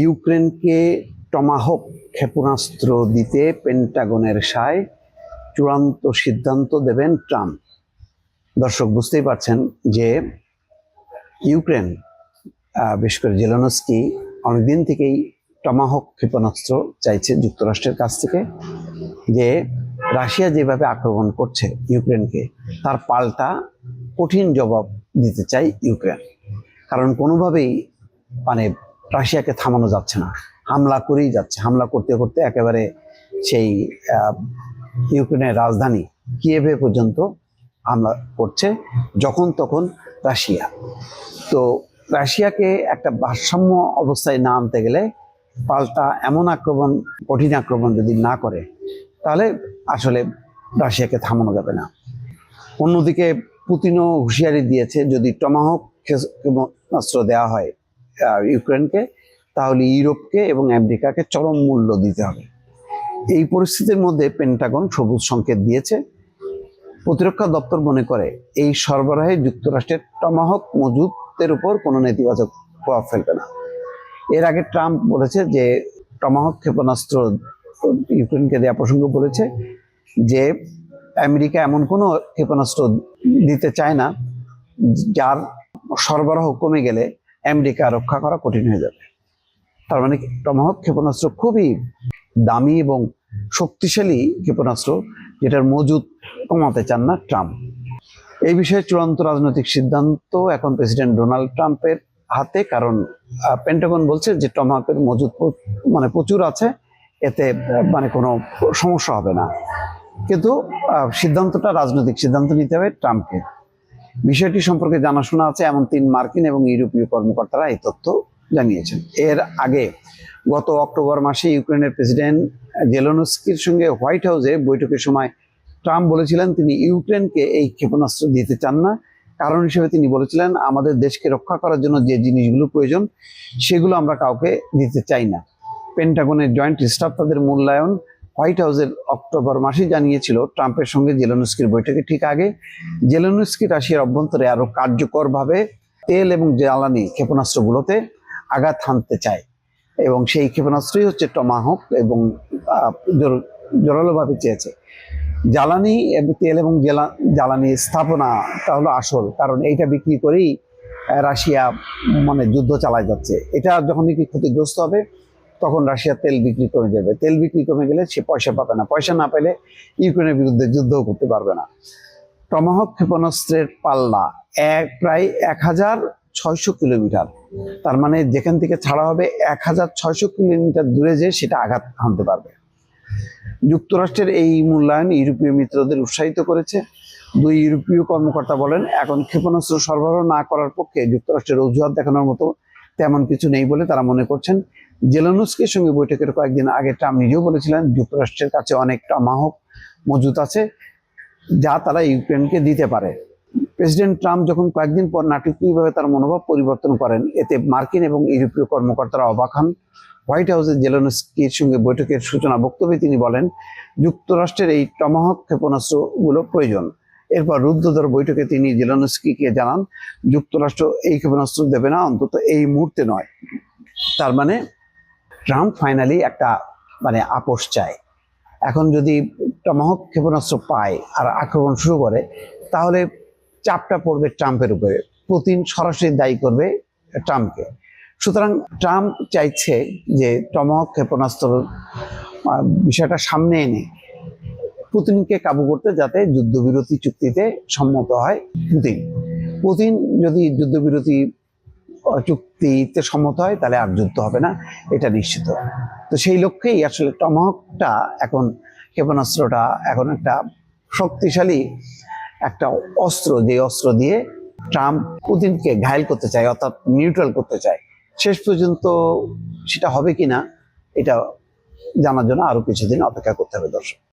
ইউক্রেনকে টমাহক ক্ষেপণাস্ত্র দিতে পেন্টাগনের সায় চূড়ান্ত সিদ্ধান্ত দেবেন ট্রাম্প। দর্শক, বুঝতেই পারছেন যে ইউক্রেন বিশেষ করে জেলনস্কি অনেকদিন থেকেই টমাহক ক্ষেপণাস্ত্র চাইছে যুক্তরাষ্ট্রের কাছ থেকে যে রাশিয়া যেভাবে আক্রমণ করছে ইউক্রেনকে, তার পাল্টা কঠিন জবাব দিতে চাই ইউক্রেন। কারণ কোনোভাবেই মানে রাশিয়াকে থামানো যাচ্ছে না। হামলা করেই যাচ্ছে। হামলা করতে করতে একেবারে সেই ইউক্রেনের রাজধানী কিয়েভে পর্যন্ত হামলা করছে যখন তখন রাশিয়া। তো রাশিয়াকে একটা ভারসাম্য অবস্থায় না আনতে গেলে পাল্টা এমন আক্রমণ, কঠিন আক্রমণ যদি না করে, তাহলে আসলে রাশিয়াকে থামানো যাবে না। অন্যদিকে পুতিনও হুঁশিয়ারি দিয়েছে, যদি টমাহক ক্ষেপণাস্ত্র দেওয়া হয় আহ, ইউক্রেনকে তাহলে ইউরোপকে এবং আমেরিকাকে চরম মূল্য দিতে হবে। এই পরিস্থিতির মধ্যে পেন্টাগন সবুজ সংকেত দিয়েছে। প্রতিরক্ষা দপ্তর মনে করে এই সরবরাহে যুক্তরাষ্ট্রের টমাহক মজুতের উপর কোনো নেতিবাচক প্রভাব ফেলবে না। এর আগে ট্রাম্প বলেছে যে টমাহক ক্ষেপণাস্ত্র ইউক্রেনকে দেওয়া প্রসঙ্গ বলেছে যে আমেরিকা এমন কোনো ক্ষেপণাস্ত্র দিতে চায় না যার সরবরাহ কমে গেলে আমেরিকা রক্ষা করা কঠিন হয়ে যাবে। তার মানে টমাহক ক্ষেপণাস্ত্র খুবই দামি এবং শক্তিশালী ক্ষেপণাস্ত্র যেটার মজুদ কমাতে চান না ট্রাম্প। এই বিষয়ে চূড়ান্ত রাজনৈতিক সিদ্ধান্ত এখন প্রেসিডেন্ট ডোনাল্ড ট্রাম্পের হাতে, কারণ পেন্টাগন বলছে যে টমাহকের মজুদ মানে প্রচুর আছে, এতে মানে কোনো সমস্যা হবে না। কিন্তু সিদ্ধান্তটা, রাজনৈতিক সিদ্ধান্ত নিতে হবে ট্রাম্পকে। বিষয়টি সম্পর্কে জানাশোনা আছে এমন তিন মার্কিন এবং ইউরোপীয় কর্মকর্তারা এই তথ্য জানিয়েছেন। এর আগে গত অক্টোবর মাসে ইউক্রেনের প্রেসিডেন্ট জেলোনস্কির সঙ্গে হোয়াইট হাউসে বৈঠকের সময় ট্রাম্প বলেছিলেন, তিনি ইউক্রেনকে এই ক্ষেপণাস্ত্র দিতে চান না। কারণ হিসেবে তিনি বলেছিলেন, আমাদের দেশকে রক্ষা করার জন্য যে জিনিসগুলো প্রয়োজন, সেগুলো আমরা কাউকে দিতে চাই না। পেন্টাগনের জয়েন্ট স্টাফ তাদের মূল্যায়ন হোয়াইট হাউসের অক্টোবর মাসে জানিয়েছিল ট্রাম্পের সঙ্গে জেলেনস্কির বৈঠকে ঠিক আগে। জেলেনস্কি রাশিয়ার অভ্যন্তরে আরও কার্যকরভাবে তেল এবং জ্বালানি ক্ষেপণাস্ত্রগুলোতে আঘাত হানতে চায় এবং সেই ক্ষেপণাস্ত্রই হচ্ছে টমাহক এবং জোরালোভাবে চেয়েছে। জ্বালানি এবং তেল এবং জ্বালা- জ্বালানি স্থাপনাটা হলো আসল, কারণ এইটা বিক্রি করেই রাশিয়া মানে যুদ্ধ চালায় যাচ্ছে। এটা যখন নাকি ক্ষতিগ্রস্ত হবে তখন রাশিয়ার তেল বিক্রি কমে যাবে। তেল বিক্রি কমে গেলে সে পয়সা পাবে না। পয়সা না পেলে ইউক্রেনের বিরুদ্ধে যুদ্ধও করতে পারবে না। টমাহক ক্ষেপণাস্ত্রের পাল্লা এক, প্রায় এক হাজার ছয়শো কিলোমিটার। তার মানে যেখান থেকে ছাড়া হবে এক হাজার ছয়শো কিলোমিটার দূরে যে সেটা আঘাত হানতে পারবে। যুক্তরাষ্ট্রের এই মূল্যায়ন ইউরোপীয় মিত্রদের উৎসাহিত করেছে। দুই ইউরোপীয় কর্মকর্তা বলেন, এখন ক্ষেপণাস্ত্র সরবরাহ না করার পক্ষে যুক্তরাষ্ট্রের অজুহাত দেখানোর মতো তেমন কিছু নেই বলে তারা মনে করছেন। জেলানুস্কের সঙ্গে বৈঠকের কয়েকদিন আগে ট্রাম্প নিজেও বলেছিলেন, যুক্তরাষ্ট্রের কাছে অনেক টমাহক মজুত আছে, যা তারা ইউক্রেনকে দিতে পারে। প্রেসিডেন্ট ট্রাম্প যখন কয়েকদিন পর নাটকীয়ভাবে তার মনোভাব পরিবর্তন করেন, এতে মার্কিন এবং ইউরোপীয় কর্মকর্তারা অবাক হন। হোয়াইট হাউসে জেলেনস্কির সঙ্গে বৈঠকের সূচনা বক্তব্যে তিনি বলেন, যুক্তরাষ্ট্রের এই টমাহক ক্ষেপণাস্ত্রগুলো প্রয়োজন। এরপর রুদ্ধদ্বার বৈঠকে তিনি জেলেনস্কিকে জানান, যুক্তরাষ্ট্র এই ক্ষেপণাস্ত্র দেবে না, অন্তত এই মুহূর্তে নয়। তার মানে ট্রাম্প ফাইনালি একটা মানে আপোষ চায়। এখন যদি টমাহক ক্ষেপণাস্ত্র পায় আর আক্রমণ শুরু করে, তাহলে চাপটা পড়বে ট্রাম্পের উপরে। পুতিন সরাসরি দায়ী করবে ট্রাম্পকে। সুতরাং ট্রাম্প চাইছে যে টমাহক ক্ষেপণাস্ত্র বিষয়টা সামনে এনে পুতিনকে কাবু করতে যাতে যুদ্ধবিরতি চুক্তিতে সম্মত হয় পুতিন। পুতিন যদি যুদ্ধবিরতি চুক্তিতে সম্মত হয়, তাহলে আর যুদ্ধ হবে না, এটা নিশ্চিত। তো সেই লক্ষ্যেই আসলে টমাহকটা এখন ক্ষেপণাস্ত্রটা এখন একটা শক্তিশালী একটা অস্ত্র, যে অস্ত্র দিয়ে ট্রাম্প পুতিনকে ঘায়ল করতে চায়, অর্থাৎ নিউট্রাল করতে চায়। শেষ পর্যন্ত সেটা হবে কিনা, এটা জানার জন্য আরও কিছুদিন অপেক্ষা করতে হবে দর্শক।